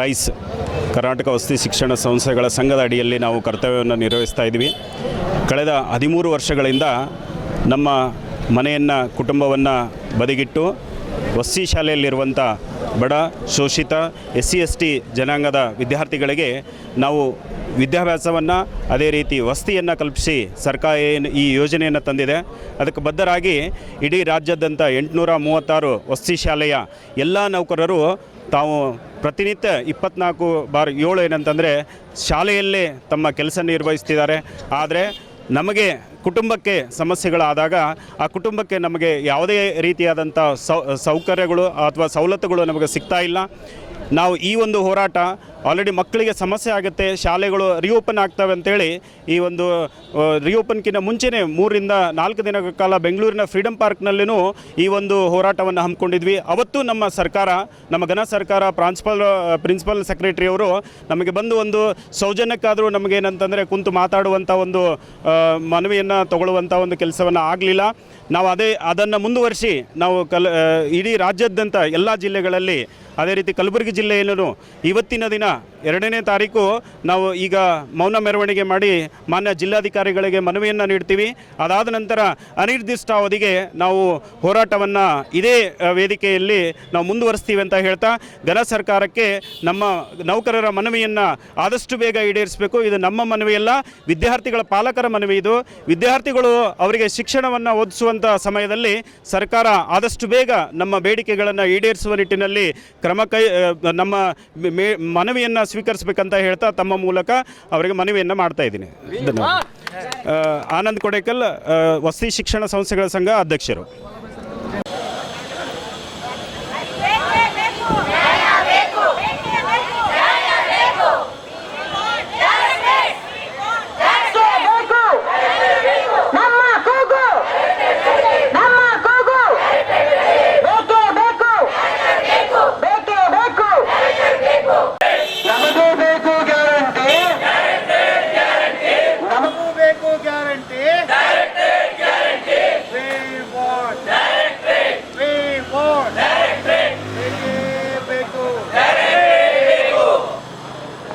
Rice Karnataka ವಸತಿ ಶಿಕ್ಷಣ ಸಂಸ್ಥೆಗಳ ಸಂಘದ ಅಡಿಯಲ್ಲಿ ನಾವು ಕರ್ತವ್ಯವನ್ನು ನಿರ್ವಹಿಸ್ತಾ ಇದ್ದೀವಿ. ಕಳೆದ ಹದಿಮೂರು ವರ್ಷಗಳಿಂದ ನಮ್ಮ ಮನೆಯನ್ನು, ಕುಟುಂಬವನ್ನು ಬದಿಗಿಟ್ಟು ವಸತಿ ಶಾಲೆಯಲ್ಲಿರುವಂಥ ಬಡ, ಶೋಷಿತ ಎಸ್ ಸಿ ಎಸ್ ಟಿ ಜನಾಂಗದ ವಿದ್ಯಾರ್ಥಿಗಳಿಗೆ ನಾವು ವಿದ್ಯಾಭ್ಯಾಸವನ್ನು ಅದೇ ರೀತಿ ವಸತಿಯನ್ನು ಕಲ್ಪಿಸಿ ಸರ್ಕಾರ ಏನು ಈ ಯೋಜನೆಯನ್ನು ತಂದಿದೆ. ಅದಕ್ಕೆ ಬದ್ಧರಾಗಿ ಇಡೀ ರಾಜ್ಯಾದ್ಯಂತ ಎಂಟುನೂರ ಮೂವತ್ತಾರು ವಸತಿ ಶಾಲೆಯ ಎಲ್ಲ ನೌಕರರು ತಾವು ಪ್ರತಿನಿತ್ಯ ಇಪ್ಪತ್ನಾಲ್ಕು ಬಾರ್ ಏಳು ಏನಂತಂದರೆ ಶಾಲೆಯಲ್ಲೇ ತಮ್ಮ ಕೆಲಸ ನಿರ್ವಹಿಸ್ತಿದ್ದಾರೆ. ಆದರೆ ನಮಗೆ ಕುಟುಂಬಕ್ಕೆ ಸಮಸ್ಯೆಗಳಾದಾಗ ಆ ಕುಟುಂಬಕ್ಕೆ ನಮಗೆ ಯಾವುದೇ ರೀತಿಯಾದಂಥ ಸೌಕರ್ಯಗಳು ಅಥವಾ ಸವಲತ್ತುಗಳು ನಮಗೆ ಸಿಗ್ತಾ ಇಲ್ಲ. ನಾವು ಈ ಒಂದು ಹೋರಾಟ ಆಲ್ರೆಡಿ ಮಕ್ಕಳಿಗೆ ಸಮಸ್ಯೆ ಆಗುತ್ತೆ, ಶಾಲೆಗಳು ರಿಓಪನ್ ಆಗ್ತವೆ ಅಂತೇಳಿ ಈ ಒಂದು ರಿಓಪನ್ಕಿಂತ ಮುಂಚೆನೇ ಮೂರರಿಂದ ನಾಲ್ಕು ದಿನಗಳ ಕಾಲ ಬೆಂಗಳೂರಿನ ಫ್ರೀಡಮ್ ಪಾರ್ಕ್ನಲ್ಲಿನೂ ಈ ಒಂದು ಹೋರಾಟವನ್ನು ಹಮ್ಮಿಕೊಂಡಿದ್ವಿ. ಅವತ್ತು ನಮ್ಮ ಸರ್ಕಾರ, ನಮ್ಮ ಘನ ಸರ್ಕಾರ ಪ್ರಾನ್ಸಿಪಲ್ ಪ್ರಿನ್ಸಿಪಲ್ ಸೆಕ್ರೆಟರಿಯವರು ನಮಗೆ ಬಂದು ಒಂದು ಸೌಜನ್ಯಕ್ಕಾದರೂ ನಮಗೇನಂತಂದರೆ ಕುಂತು ಮಾತಾಡುವಂಥ ಒಂದು ಮನವಿಯನ್ನು ತಗೊಳ್ಳುವಂಥ ಒಂದು ಕೆಲಸವನ್ನು ಆಗಲಿಲ್ಲ. ನಾವು ಅದೇ, ಅದನ್ನು ಮುಂದುವರಿಸಿ ನಾವು ಕಲ್ ಇಡೀ ರಾಜ್ಯಾದ್ಯಂತ ಎಲ್ಲ ಜಿಲ್ಲೆಗಳಲ್ಲಿ, ಅದೇ ರೀತಿ ಕಲಬುರಗಿ ಜಿಲ್ಲೆಯಲ್ಲೂ ಇವತ್ತಿನ ದಿನ ಎರಡನೇ ತಾರೀಕು ನಾವು ಈಗ ಮೌನ ಮೆರವಣಿಗೆ ಮಾಡಿ ಮಾನ್ಯ ಜಿಲ್ಲಾಧಿಕಾರಿಗಳಿಗೆ ಮನವಿಯನ್ನು ನೀಡ್ತೀವಿ. ಅದಾದ ನಂತರ ಅನಿರ್ದಿಷ್ಟಾವಧಿಗೆ ನಾವು ಹೋರಾಟವನ್ನು ಇದೇ ವೇದಿಕೆಯಲ್ಲಿ ನಾವು ಮುಂದುವರಿಸ್ತೀವಿ ಅಂತ ಹೇಳ್ತಾ, ಘನ ಸರ್ಕಾರಕ್ಕೆ ನಮ್ಮ ನೌಕರರ ಮನವಿಯನ್ನು ಆದಷ್ಟು ಬೇಗ ಈಡೇರಿಸಬೇಕು. ಇದು ನಮ್ಮ ಮನವಿಯಲ್ಲ, ವಿದ್ಯಾರ್ಥಿಗಳ ಪಾಲಕರ ಮನವಿ ಇದು. ವಿದ್ಯಾರ್ಥಿಗಳು ಅವರಿಗೆ ಶಿಕ್ಷಣವನ್ನು ಓದಿಸುವಂಥ ಸಮಯದಲ್ಲಿ ಸರ್ಕಾರ ಆದಷ್ಟು ಬೇಗ ನಮ್ಮ ಬೇಡಿಕೆಗಳನ್ನು ಈಡೇರಿಸುವ ನಿಟ್ಟಿನಲ್ಲಿ ಕ್ರಮ ಕೈ ನಮ್ಮ ಮೇ ಮನವಿಯನ್ನು ಸ್ವೀಕರಿಸಬೇಕಂತ ಹೇಳ್ತಾ ತಮ್ಮ ಮೂಲಕ ಅವರಿಗೆ ಮನವಿಯನ್ನು ಮಾಡ್ತಾ ಇದ್ದೀನಿ. ಧನ್ಯವಾದ. ಆನಂದ್ ಕೊಡೇಕಲ್ ವಸತಿ ಶಿಕ್ಷಣ ಸಂಸ್ಥೆಗಳ ಸಂಘ ಅಧ್ಯಕ್ಷರು.